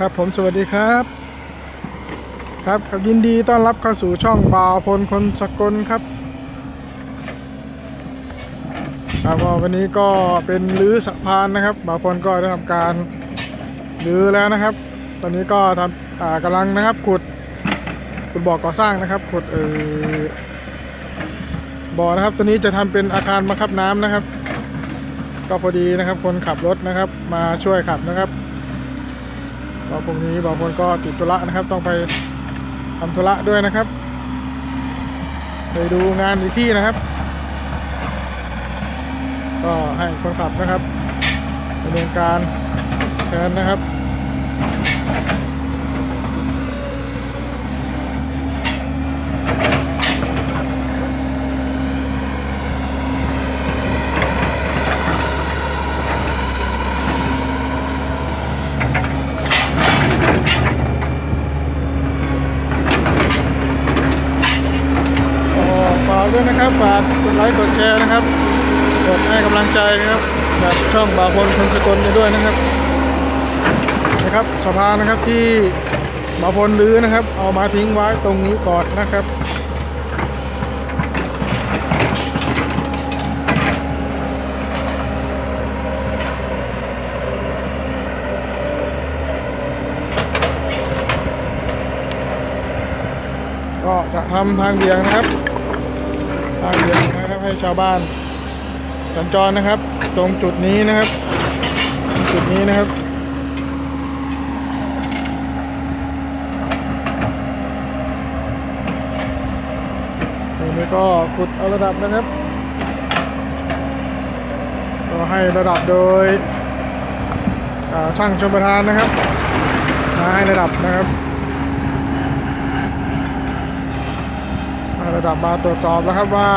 ครับผมสวัสดีครับ ครับครับยินดีต้อนรับเข้าสู่ช่องบ่าวพลคนสกลครับ ครับวันนี้ก็เป็นรื้อสะพานนะครับบ่าวพลก็ได้ทำการรื้อแล้วนะครับ ตอนนี้ก็ทำอ่ากำลังนะครับขุดขุดบ่อก่อสร้างนะครับขุดเออบ่อนะครับตัวนี้จะทำเป็นอาคารบังคับน้ำนะครับ ก็พอดีนะครับคนขับรถนะครับ มาช่วยขับนะครับ ก็พรุ่งนี้บางคนก็ติดธุระนะครับ ต้องไปทำธุระด้วยนะครับไปดูงานอีกที่นะครับ ก็ให้คนขับนะครับดำเนินการแทนนะครับ ก็ฝากด้วยนะครับฝากกดไลค์กดแชร์นะครับกดให้กำลังใจนะครับแบบช่องบาพลคนสกลไปด้วยนะครับนะครับสะพานนะครับที่บาพลรื้อนะครับ เอามาทิ้งไว้ตรงนี้ก่อนนะครับก็จะทำทางเบี่ยงนะครับ ทางเบี่ยงนะครับให้ชาวบ้าน สัญจรนะครับ ตรงจุดนี้นะครับ จุดนี้นะครับตรงนี้ก็ขุดเอาระดับนะครับก็ให้ระดับโดยช่างชมประทานนะครับให้ระดับนะครับ ระ ดับมาตรวจสอบแล้วครับว่า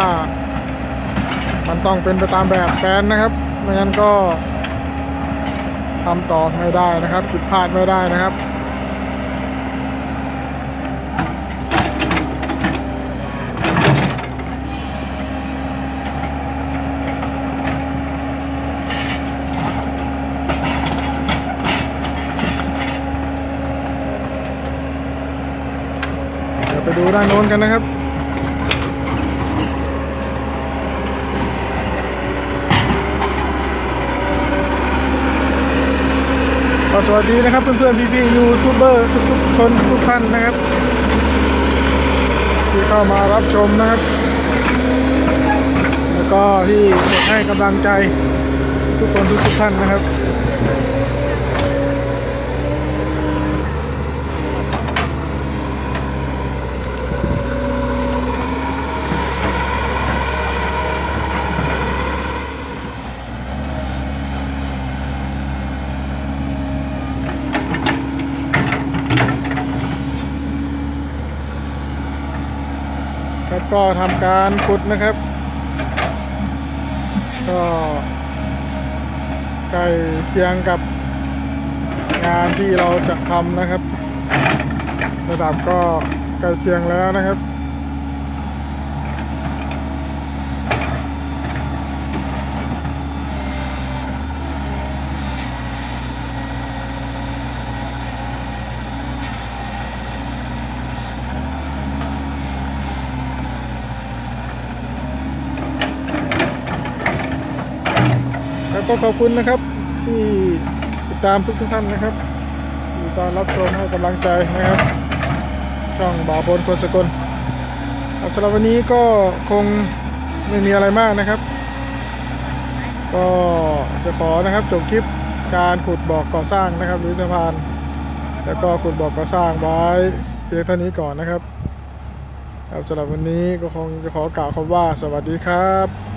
มันต้องเป็นไปตามแบบแปลนนะครับ ไม่งั้นก็ทำต่อไม่ได้นะครับผิดพลาดไม่ได้นะครับไปดูด้านโน้นกันนะครับ สวัสดีนะครับเพื่อนๆพี่ๆยูทูบเบอร์ทุกๆคนทุกท่านนะครับ ที่เข้ามารับชมนะครับ แล้วก็ที่กดให้กำลังใจทุกคนทุกๆท่านนะครับ ครับก็ทำการขุดนะครับ ก็ใกล้เคียงกับงานที่เราจะทำนะครับ ระดับก็ใกล้เคียงแล้วนะครับ ก็ขอบคุณนะครับที่ติดตามทุกทุกๆท่านนะครับที่ตอนรับชมให้กำลังใจนะครับ ช่องบ่าวบนคนสกลสำหรับวันนี้ก็คงไม่มีอะไรมากนะครับ ก็จะขอนะครับจบคลิปการขุดบ่อก่อสร้างนะครับหรือสะพานแล้วก็ขุดบ่อก่อสร้างไว้เพียงเท่านี้ก่อนนะครับครับสำหรับวันนี้ก็คงจะขอกล่าวคำว่าสวัสดีครับ